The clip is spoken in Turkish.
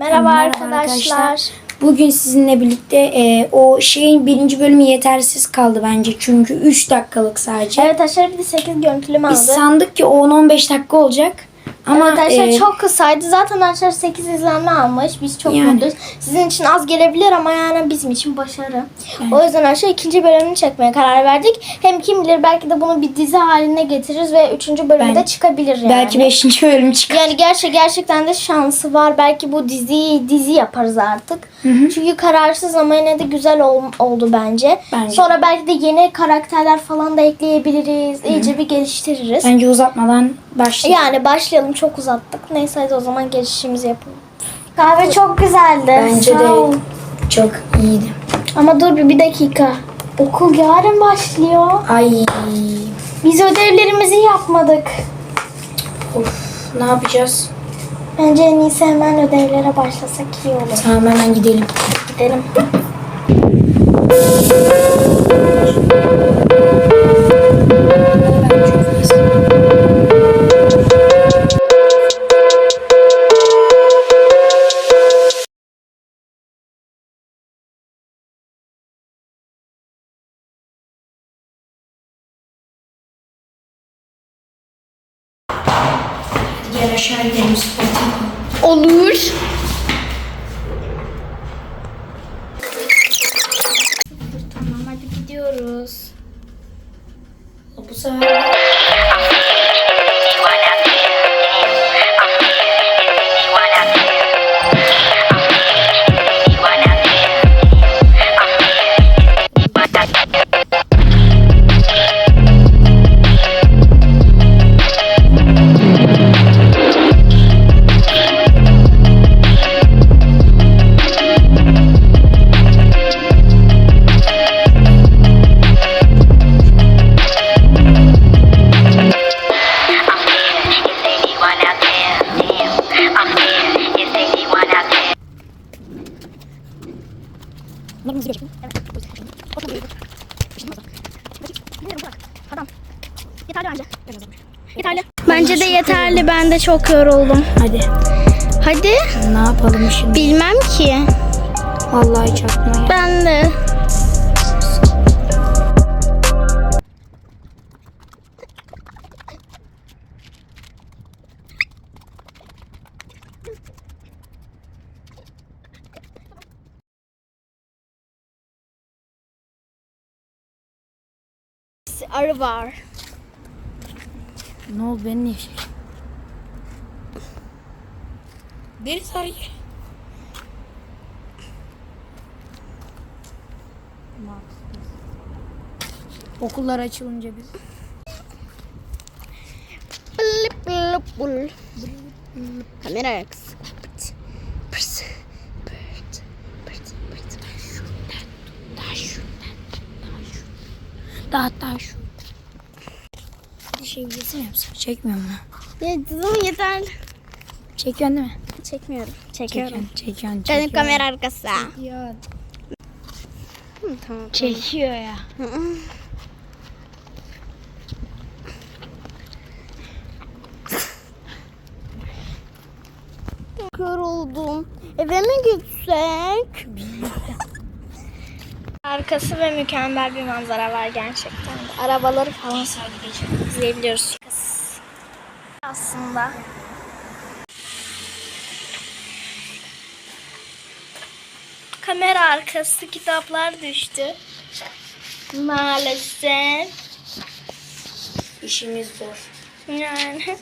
Merhaba, arkadaşlar. Bugün sizinle birlikte e, o şeyin birinci bölümü yetersiz kaldı bence. Çünkü 3 dakikalık sadece. Evet arkadaşlar bir de 8 görüntüleme Biz aldı. sandık ki o 10-15 dakika olacak. Ama Evet arkadaşlar e, çok kısaydı. Zaten arkadaşlar 8 izlenme almış. Biz çok Yani. mutluyuz. Sizin için az gelebilir ama yani bizim için başarı. O yüzden arkadaşlar ikinci bölümünü çekmeye karar verdik. Hem kim bilir belki de bunu bir dizi haline getiririz ve üçüncü bölümde Ben- çıkabilir yani. belki 5. bölüm çıkar. Yani gerçek gerçekten de şansı var. Belki bu diziyi dizi yaparız artık. Çünkü kararsız ama yine de güzel ol- oldu bence. Bence. Sonra belki de yeni karakterler falan da ekleyebiliriz. İyice bir geliştiririz. Bence uzatmadan başlayalım. Yani başlayalım çok uzattık. Neyse hadi o zaman geçişimizi yapalım. Kahve çok güzeldi. Bence Sağ de ol. çok iyiydi. Ama dur bir, bir dakika. Okul yarın başlıyor. Ay Biz ödevlerimizi yapmadık. of ne yapacağız? Bence en iyisi hemen ödevlere başlasak iyi olur. Tamam hemen gidelim. Gidelim. Aşağı gidelim. Olur. Bence de yeterli. Ben de çok yoruldum. hadi. Hadi. Ne yapalım şimdi? Bilmem ki. Vallahi gelmedi. Ben de. Arı var. Ne oldu ben niye şey? Deniz arayı. Okullar açılınca biz. Kamera pırt. Daha şuradan. Daha daha şu. Şey videosu mu yapsam? Çekmiyorum mu? Ya kızım yeter. Çekiyorsun değil mi? Çekmiyorum. Çekiyorum. Çekiyorsun, çekiyorsun, Benim çekiyorsun. kamera arkası. Ya, Hı, tamam. çekiyor ya. Yoruldum. Eve mi gitsek? Arkası ve mükemmel bir manzara var gerçekten. de. Arabaları falan sadece izleyebiliyoruz. Aslında. Kamera arkası kitaplar düştü. Maalesef. İşimiz zor. Yani